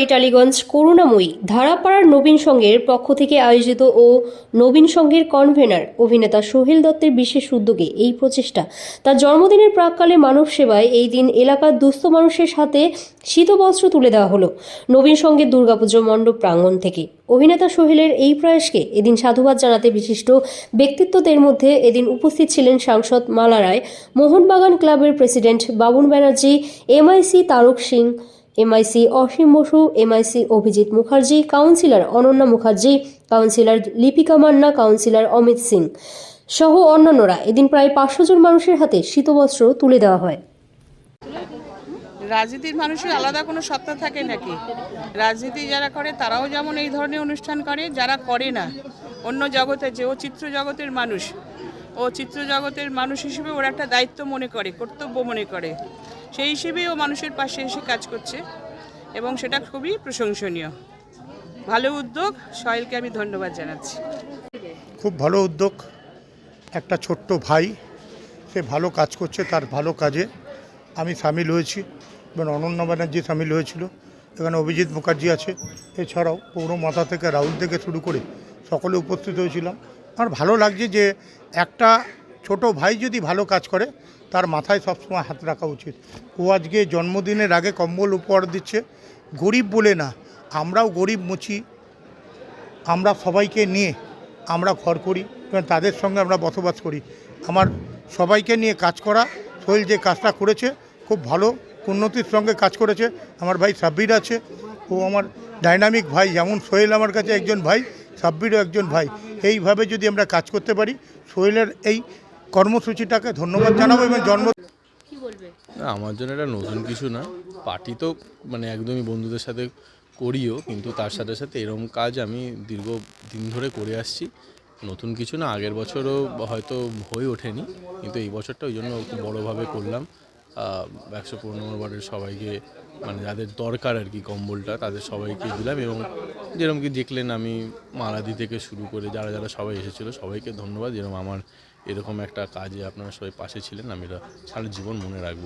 জানুয়ারি টালিগঞ্জ করুণাময়ী ধারাপাড়ার নবীন সংঘের পক্ষ থেকে আয়োজিত ও নবীন সংঘের কনভেনার অভিনেতা সোহেল দত্তের বিশেষ উদ্যোগে এই প্রচেষ্টা। তার জন্মদিনের প্রাককালে মানব সেবায় এই দিন এলাকার দুস্থ মানুষের সাথে শীতবস্ত্র তুলে দেওয়া হলো নবীন সংঘের দুর্গাপুজো মণ্ডপ প্রাঙ্গণ থেকে। অভিনেতা সোহেলের এই প্রয়াসকে এদিন সাধুবাদ জানাতে বিশিষ্ট ব্যক্তিত্বদের মধ্যে এদিন উপস্থিত ছিলেন সাংসদ মালা রায়, মোহনবাগান ক্লাবের president Babun Banerjee, MIC Tarak Singh MIC Asim Basu MIC Abhijit Mukherjee, councillor Ananya Mukherjee, councillor Lipika Manna, councillor Amit Singh সহ অন্যান্যরা। এদিন প্রায় পাঁচশো জন মানুষের হাতে শীতবস্ত্র তুলে দেওয়া হয়। রাজনীতির মানুষের আলাদা কোনো সত্তা থাকে নাকি? রাজনীতি যারা করে, তারাও যেমন এই ধরনের অনুষ্ঠান করে, যারা করে না, অন্য জগতে যে, ও চিত্র জগতের মানুষ। ও চিত্র জগতের মানুষ হিসেবে ওরা একটা দায়িত্ব মনে করে, কর্তব্য মনে করে। সেই হিসেবেই ও মানুষের পাশে এসে কাজ করছে এবং সেটা খুবই প্রশংসনীয়। ভালো উদ্যোগ, সয়েলকে আমি ধন্যবাদ জানাচ্ছি। খুব ভালো উদ্যোগ, একটা ছোট্ট ভাই, সে ভালো কাজ করছে, তার ভালো কাজে আমি সামিল হয়েছি। এবং অনন্য ব্যানার্জি সামিল হয়েছিল, এখানে অভিজিৎ মুখার্জি আছে, এছাড়াও পৌর মাথা থেকে রাহুল থেকে শুরু করে সকলে উপস্থিত হয়েছিলাম। আমার ভালো লাগছে যে একটা ছোট ভাই যদি ভালো কাজ করে, তার মাথায় সবসময় হাত রাখা উচিত। ও আজকে জন্মদিনের আগে কম্বল উপহার দিচ্ছে। গরিব বলে না, আমরাও গরিব মুছি আমরা সবাইকে নিয়ে আমরা ঘর করি, এবং তাদের সঙ্গে আমরা বসবাস করি। আমার সবাইকে নিয়ে কাজ করা, সোহেল যে কাজটা করেছে, খুব ভালো, উন্নতির সঙ্গে কাজ করেছে। আমার ভাই সাব্বির আছে, ও আমার ডাইনামিক ভাই, যেমন সোহেল আমার কাছে একজন ভাই, সাব্বিরও একজন ভাই। এইভাবে যদি আমরা কাজ করতে পারি, সোহেলের এই কর্মসূচিটাকে ধন্যবাদ জানাব এবং জন্ম না আমার জন্য এটা নতুন কিছু না। পার্টি তো মানে একদমই বন্ধুদের সাথে করিও কিন্তু তার সাথে সাথে এরকম কাজ আমি দীর্ঘ দিন ধরে করে আসছি। নতুন কিছু না আগের বছরও হয়তো হয়ে ওঠেনি কিন্তু এই বছরটা ওই জন্য খুব বড়োভাবে করলাম। একশো পনেরো নম্বর ওয়ার্ডের সবাইকে মানে যাদের দরকার আর কি কম্বলটা তাদের সবাইকে দিলাম এবং যেরকম কি দেখলেন আমি মালাদি থেকে শুরু করে যারা যারা সবাই এসেছিল সবাইকে ধন্যবাদ। যেরকম আমার এরকম একটা কাজে আপনারা সবাই পাশে ছিলেন, আমি এটা সারা জীবন মনে রাখব।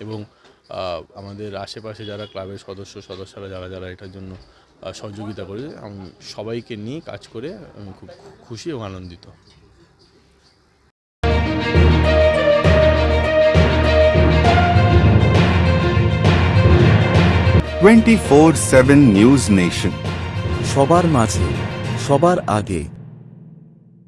এবং আমাদের আশেপাশে যারা ক্লাবের সদস্য, সদস্যরা যারা যারা এটার জন্য সহযোগিতা করে আমি, সবাইকে নিয়ে কাজ করে আমি খুব খুশি এবং আনন্দিত। Twenty four seven news nation. সবার মাঝে, সবার আগে